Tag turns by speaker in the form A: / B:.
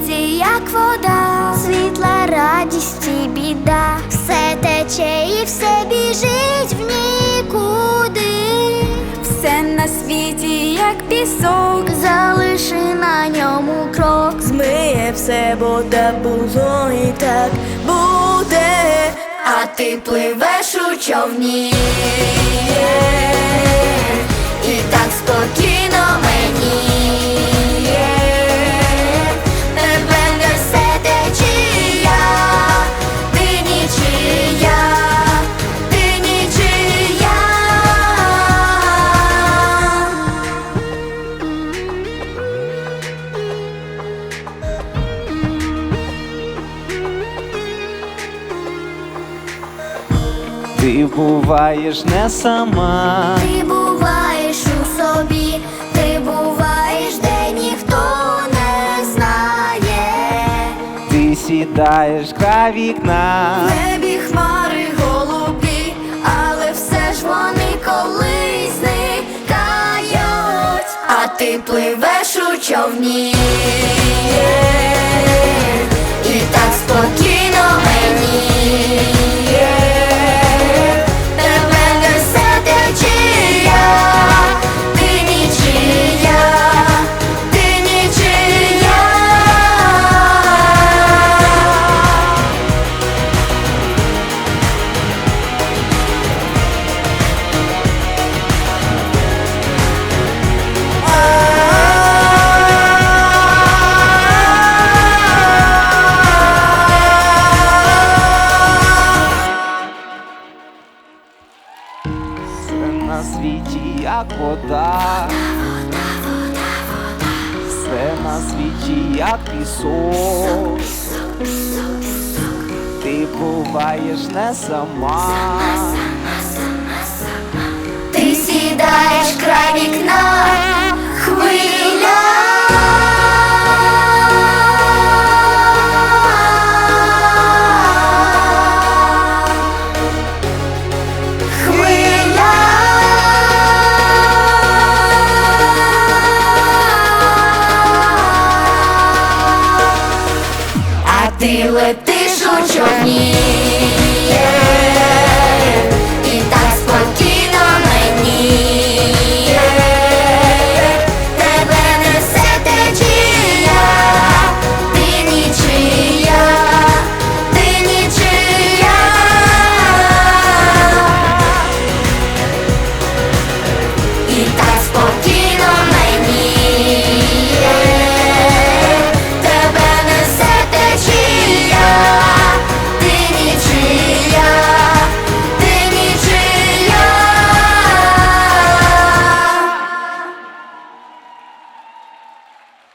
A: світі, як вода, світла, радість і біда, все тече і все біжить в нікуди,
B: все на світі, як пісок,
A: залиши на ньому крок,
B: змиє все, бо так було і так буде, а ти пливеш у човні. Ти
C: буваєш не сама,
A: Ти буваєш у собі, ти буваєш, де ніхто не знає.
C: ти сідаєш край вікна,
B: В небі хмари голубі, але все ж вони колись зникають, а ти пливеш у човні.
C: На світі, як вода, все на світі, як пісок. Ти буваєш не сама, летиш у човні.